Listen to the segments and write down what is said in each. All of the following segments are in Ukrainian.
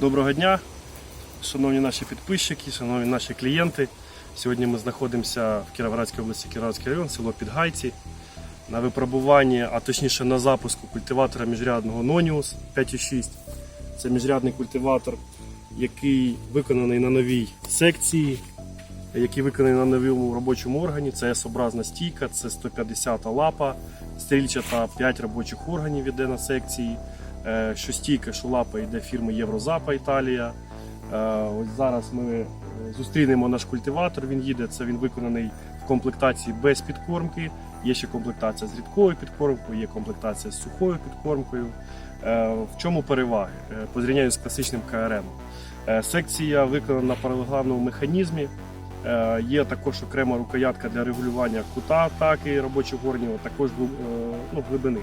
Доброго дня, шановні наші підписчики, шановні наші клієнти. Сьогодні ми знаходимося в Кіровоградській області, Кіровоградський район, село Підгайці, на випробуванні, а точніше на запуску культиватора міжрядного Nonius 5.6. Це міжрядний культиватор, який виконаний на новій секції, який виконаний на новому робочому органі. Це S-образна стійка, це 150 лапа, стрільчата 5 робочих органів іде на секції. Е, Що стійка, що лапа йде фірми Єврозапа Італія. Е, Ось зараз ми е, зустрінемо наш культиватор. Він їде. Це він виконаний в комплектації без підкормки. Є ще комплектація з рідкою підкормкою, є комплектація з сухою підкормкою. В чому переваги? По зрівнянню з класичним КРМ. Секція виконана на паралелограмному механізмі. Є також окрема рукоятка для регулювання кута атаки робочих горнів, також ну, глибини.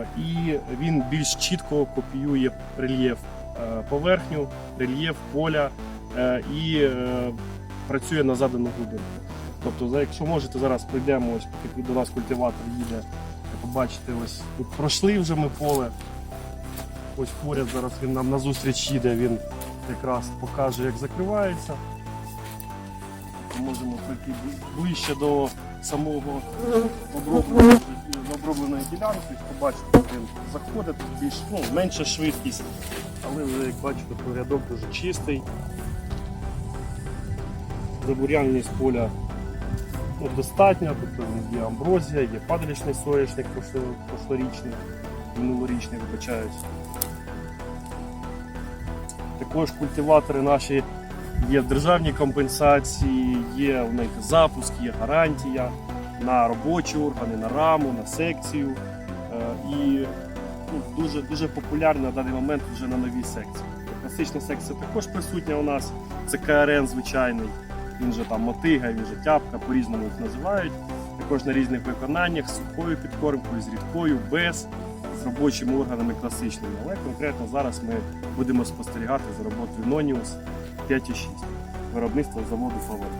Е, І він більш чітко копіює рельєф е, поверхню, рельєф поля е, і працює на задану глибину. Тобто, якщо можете, зараз прийдемо, ось поки до нас культиватор їде, побачите, ось тут пройшли вже ми поле. Ось поряд зараз він нам назустріч їде, він якраз покаже, як закривається. Можемо пройти бли- ближче до самого обробленої, обробленої ділянки, побачите, як він заходить, більш ну, менша швидкість, але вже як бачите, то рядок дуже чистий. Забур'яненість поля ну, достатньо, тобто є амброзія, є падалічний соняшник прошлорічний, минулорічний, вибачаюсь. Також культиватори наші є в державній компенсації, є у них запуск, є гарантія на робочі органи, на раму, на секцію. Е, І ну, дуже, дуже популярна на даний момент вже на новій секції. Класична секція також присутня у нас. Це КРН звичайний. Він же там мотига, він же тяпка, по-різному їх називають. Також на різних виконаннях з сухою підкормкою, з рідкою, без, з робочими органами класичними. Але конкретно зараз ми будемо спостерігати за роботою Nonius 5.6 виробництва заводу Фаворит.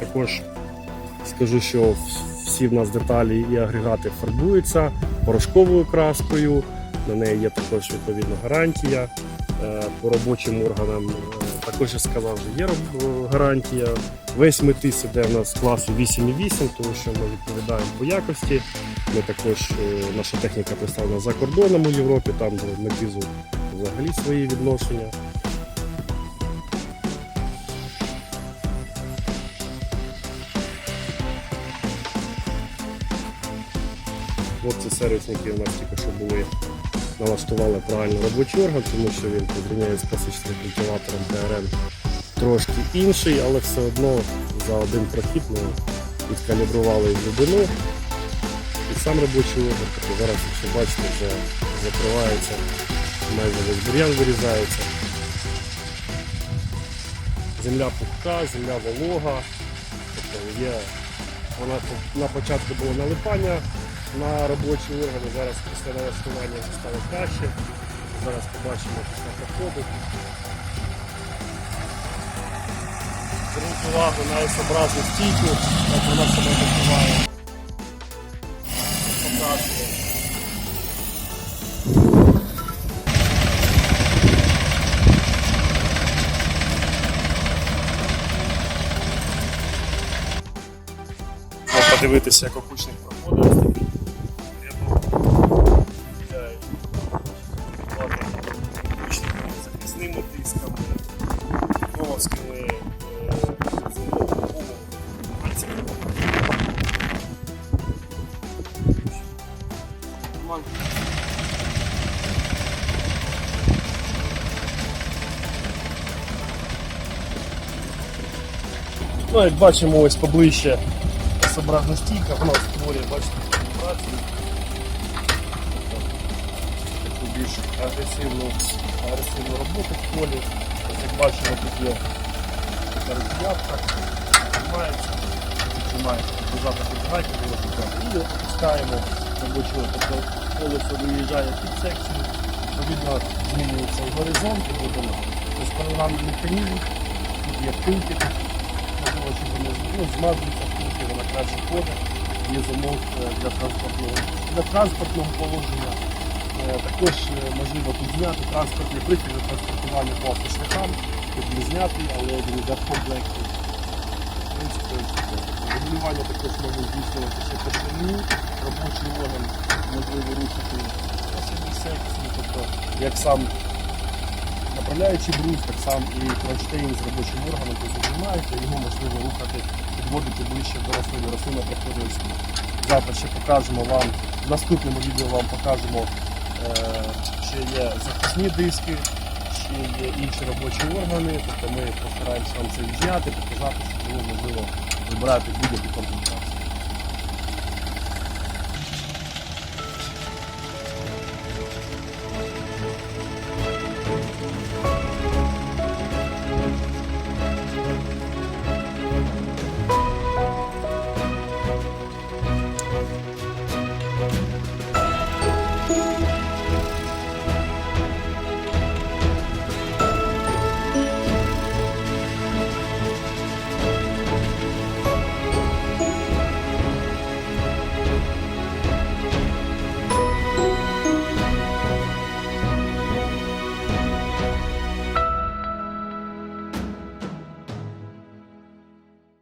Також скажу, що всі в нас деталі і агрегати фарбуються порошковою краскою. На неї є також відповідно гарантія. Е, По робочим органам е, також я сказав, що є гарантія. Весь метис іде в нас класу 8,8, тому що ми відповідаємо по якості. Ми також, е, наша техніка представлена за кордоном у Європі, там до метизу взагалі свої відношення. Хлопці сервісники у нас тільки що були, налаштували правильно робочий орган, тому що він порівняє з класичним культиватором ТРН трошки інший, але все одно за один прохід ми відкалібрували глибину. І сам робочий орган, тобто зараз, якщо бачите, вже закривається, майже весь бур'ян вирізається. Земля пухка, земля волога. Тобто є, вона на початку було налипання на робочі органи, зараз після налаштування стало краще. Зараз побачимо після проходу. Зверніть увагу на S-образну стійку, як вона себе почуває. Показує. Подивитися, як опучник проходить. Ну, як бачимо, ось поближче S-образна стійка, вона створює, бачите, вібрацію. Таку більш агресивну, агресивну роботу в полі. Ось як бачимо, тут є така роз'явка, тримається, тримається, позаду підгайки. І опускаємо робочого, тобто колесо виїжджає під секцію, відповідно змінюється горизонт, глибина. Ось паралельний механізм, тут є пилки, можливо, щоб ну, змазуються пилки, вона краще ходить. є замок е, для транспортного, для транспортного положення. Е, Також е, можливо тут зняти транспортний прихід для транспортування по автошляхам. Тут не знятий, але він йде в комплекті. В. Регулювання також можна здійснювати ще по ширині, робочий орган можливо рухати по самій секції, тобто як сам направляючий брус, так само і кронштейн з робочим органом, тобто знімаєте, його можливо рухати, підводити ближче до рослини, рослина проходить ось. Завтра ще покажемо вам, в наступному відео вам покажемо, е, ще є захисні диски, ще є інші робочі органи, тобто ми постараємося вам це відзняти, показати, щоб було можливо вибирати будь-яку комплектацію.